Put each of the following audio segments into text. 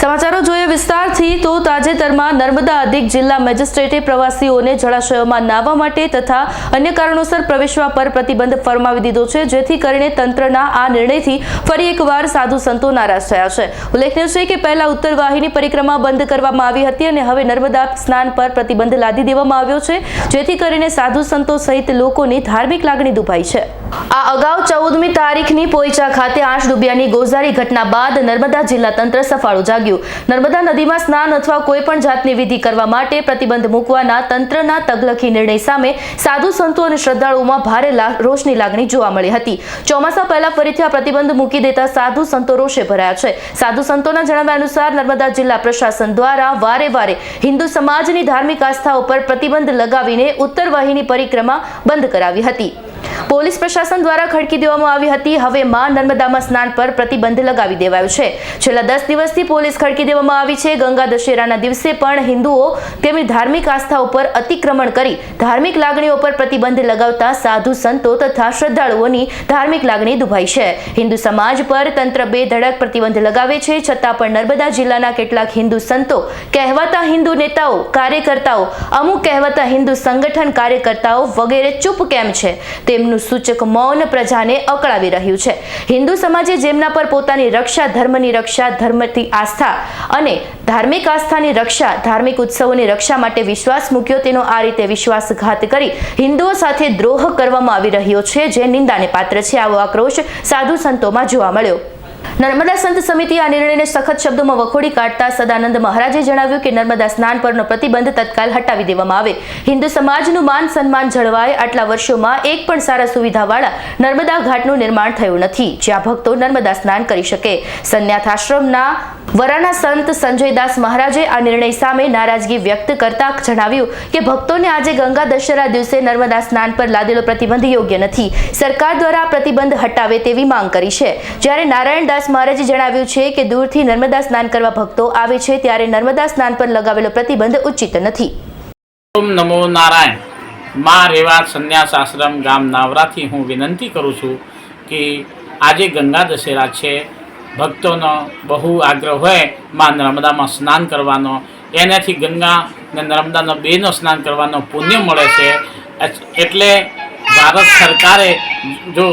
સમાચારો જોઈએ વિસ્તારથી તો તાજેતરમાં નર્મદા અધિક જિલ્લા મેજિસ્ટ્રેટે પ્રવાસીઓને જળાશયોમાં નાહવા માટે તથા અન્ય કારણોસર પ્રવેશવા પર પ્રતિબંધ ફરમાવી દીધો છે, જેથી કરીને તંત્રના આ નિર્ણયથી ફરી એકવાર સાધુ સંતો નારાજ થયા છે. ઉલ્લેખનીય છે કે પહેલા ઉત્તર વાહિની પરિક્રમા બંધ કરવામાં આવી હતી અને હવે નર્મદા સ્નાન પર પ્રતિબંધ લાદી દેવામાં આવ્યો છે, જેથી કરીને સાધુ સંતો સહિત લોકોની ધાર્મિક લાગણી દુભાઈ છે. આ અગાઉ ચૌદમી તારીખની પોઈચા ખાતે આઠ ડૂબ્યાની ગોઝારી ઘટના બાદ નર્મદા જિલ્લા તંત્ર સફાળું જાગ્યું. નર્મદા નદીમાં સ્નાન અથવા કોઈ પણ જાતની વિધિ કરવા માટે પ્રતિબંધ મૂકવાના તંત્રના તગલખી નિર્ણય સામે સાધુ સંતો અને શ્રદ્ધાળુઓમાં ભારે રોષની લાગણી જોવા મળી હતી. ચોમાસા પહેલા ફરીથી આ પ્રતિબંધ મૂકી દેતા સાધુ સંતો રોષે ભરાયા છે. સાધુ સંતોના જણાવ્યા અનુસાર નર્મદા જિલ્લા પ્રશાસન દ્વારા વારે વારે હિન્દુ સમાજની ધાર્મિક આસ્થા ઉપર પ્રતિબંધ લગાવીને ઉત્તર વાહિની પરિક્રમા બંધ કરાવી હતી. પોલીસ પ્રશાસન દ્વારા ખડકી દેવામાં આવી હતી. હવે માં નર્મદામાં સ્નાન પર પ્રતિબંધ લગાવી દેવાયો છે. છેલ્લા દસ દિવસથી પોલીસ ખડકી દેવામાં આવી છે. ગંગા દશેરાના દિવસે પણ હિન્દુઓ તેમની ધાર્મિક આસ્થા ઉપર અતિક્રમણ કરી ધાર્મિક લાગણીઓ પર પ્રતિબંધ લગાવતા સાધુ સંતો તથા શ્રદ્ધાળુઓની ધાર્મિક લાગણી દુભાઈ છે. હિન્દુ સમાજ પર તંત્ર બે ધડક પ્રતિબંધ લગાવે છે. છતાં પણ નર્મદા જિલ્લાના કેટલાક હિન્દુ સંતો, કહેવાતા હિન્દુ નેતાઓ, કાર્યકર્તાઓ, અમુક કહેવાતા હિન્દુ સંગઠન કાર્યકર્તાઓ વગેરે ચૂપ કેમ છે? તેમનું સૂચક મૌન પ્રજાને અકળાવી રહ્યું છે. હિન્દુ સમાજે જેમના પર પોતાની રક્ષા, ધર્મની રક્ષા, ધર્મથી આસ્થા અને ધાર્મિક આસ્થાની રક્ષા, ધાર્મિક ઉત્સવોની રક્ષા માટે વિશ્વાસ મૂક્યો તેનો આ રીતે વિશ્વાસઘાત કરી હિન્દુઓ સાથે દ્રોહ કરવામાં આવી રહ્યો છે, જે નિંદાને પાત્ર છે. આવો આક્રોશ સાધુ સંતોમાં જોવા મળ્યો. નર્મદા સંત સમિતિ આ નિર્ણયને સખત શબ્દોમાં વખોડી કાઢતા સદાનંદ મહારાજે જણાવ્યું કે નર્મદા સ્નાન પરનો પ્રતિબંધ તત્કાલ હટાવી દેવામાં આવે. હિન્દુ સમાજનું માન સન્માન જળવાય આટલા વર્ષોમાં એક પણ સારા સુવિધાવાળા નર્મદા ઘાટનું નિર્માણ થયું નથી. જ્યાં ભક્તો નર્મદા સ્નાન કરી શકે. સંન્યાથાશ્રમના વરાના સંત સંજયદાસ મહારાજે આ નિર્ણય સામે નારાજગી વ્યક્ત કરતા જણાવ્યું કે ભક્તોને આજે ગંગા દશેરા દિવસે નર્મદા સ્નાન પર લાદેલો પ્રતિબંધ યોગ્ય નથી. સરકાર દ્વારા આ પ્રતિબંધ હટાવે તેવી માંગ કરી છે. જ્યારે નારાયણદાસ મહારાજે જણાવ્યું છે કે દૂરથી નર્મદા સ્નાન કરવા ભક્તો આવે છે ત્યારે નર્મદા સ્નાન પર લગાવેલો પ્રતિબંધ ઉચિત નથી. ઓમ નમો નારાયણ. મા રેવા સંન્યાસ આશ્રમ ગામ નાવરાથી હું વિનંતી કરું છું કે આજે ગંગા દશેરા છે. ભક્તોનો બહુ આગ્રહ હોયમાં નર્મદામાં સ્નાન કરવાનો. એનાથી ગંગા ને નર્મદાનો બેનો સ્નાન કરવાનો પુણ્ય મળે છે. એટલે ભારત સરકારે જો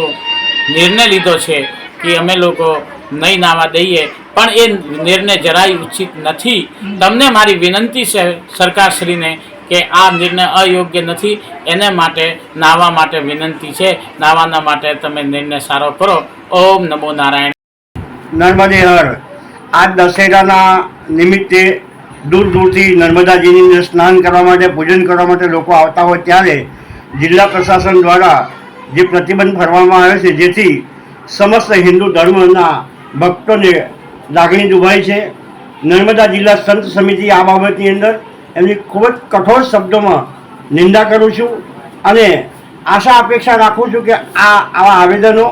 નિર્ણય લીધો છે કે અમે લોકો નહીં નાવા દઈએ પણ એ નિર્ણય જરાય ઉચિત નથી. તમને મારી વિનંતી છે સરકારશ્રીને કે આ નિર્ણય અયોગ્ય નથી. એને માટે નાવા માટે વિનંતી છે. નાવાના માટે તમે નિર્ણય સારો કરો. ઓમ નમો નારાયણ. નર્મદે હર. આ દશેરાના નિમિત્તે દૂર દૂરથી નર્મદાજીની અંદર સ્નાન કરવા માટે, પૂજન કરવા માટે લોકો આવતા હોય ત્યારે જિલ્લા પ્રશાસન દ્વારા જે પ્રતિબંધ ફરવામાં આવે છે, જેથી સમસ્ત હિન્દુ ધર્મના ભક્તોને લાગણી દુભાઈ છે. નર્મદા જિલ્લા સંત સમિતિ આ બાબતની અંદર એમની ખૂબ જ કઠોર શબ્દોમાં નિંદા કરું છું અને આશા અપેક્ષા રાખું છું કે આ આવા આવેદનો,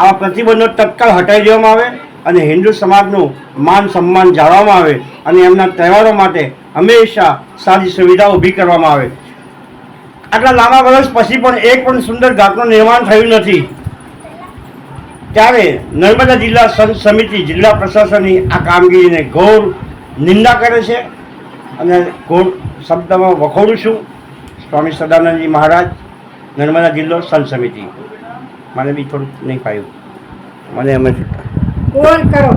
આવા પ્રતિબંધો તત્કાલ હટાવી દેવામાં આવે. અને હિન્દુ સમાજનું માન સન્માન જાળવવામાં આવે અને એમના તહેવારો માટે હંમેશા સારી સુવિધા ઊભી કરવામાં આવે. આટલા લાંબા વર્ષ પછી પણ એક પણ સુંદર ઘાટનું નિર્માણ થયું નથી. ત્યારે નર્મદા જિલ્લા સમિતિ જિલ્લા પ્રશાસનની આ કામગીરીને ઘોર નિંદા કરે છે અને ઘોર શબ્દમાં વખોડું છું. સ્વામી સદાનંદજી મહારાજ, નર્મદા જિલ્લો સંત સમિતિ. મને બી થોડુંક નહીં પાયું. મને એમ જ करो।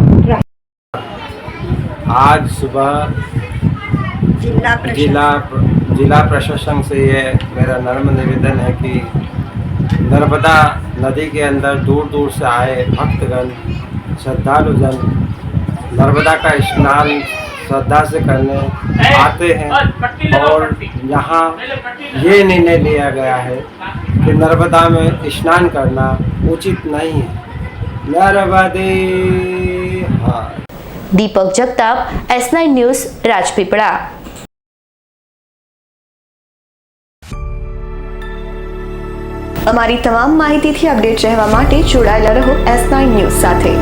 आज सुबह जिला जिला जिला प्रशासन से ये मेरा नर्म निवेदन है कि नर्मदा नदी के अंदर दूर दूर से आए भक्तगण श्रद्धालुजन नर्मदा का स्नान श्रद्धा से करने आते हैं और यहाँ ये निर्णय लिया गया है कि नर्मदा में स्नान करना उचित नहीं है। Deepak Jagtap S nine news Rajpipla. અમારી તમામ માહિતીથી અપડેટ રહેવા માટે જોડાયેલા રહો એસ નાઇન ન્યૂઝ સાથે.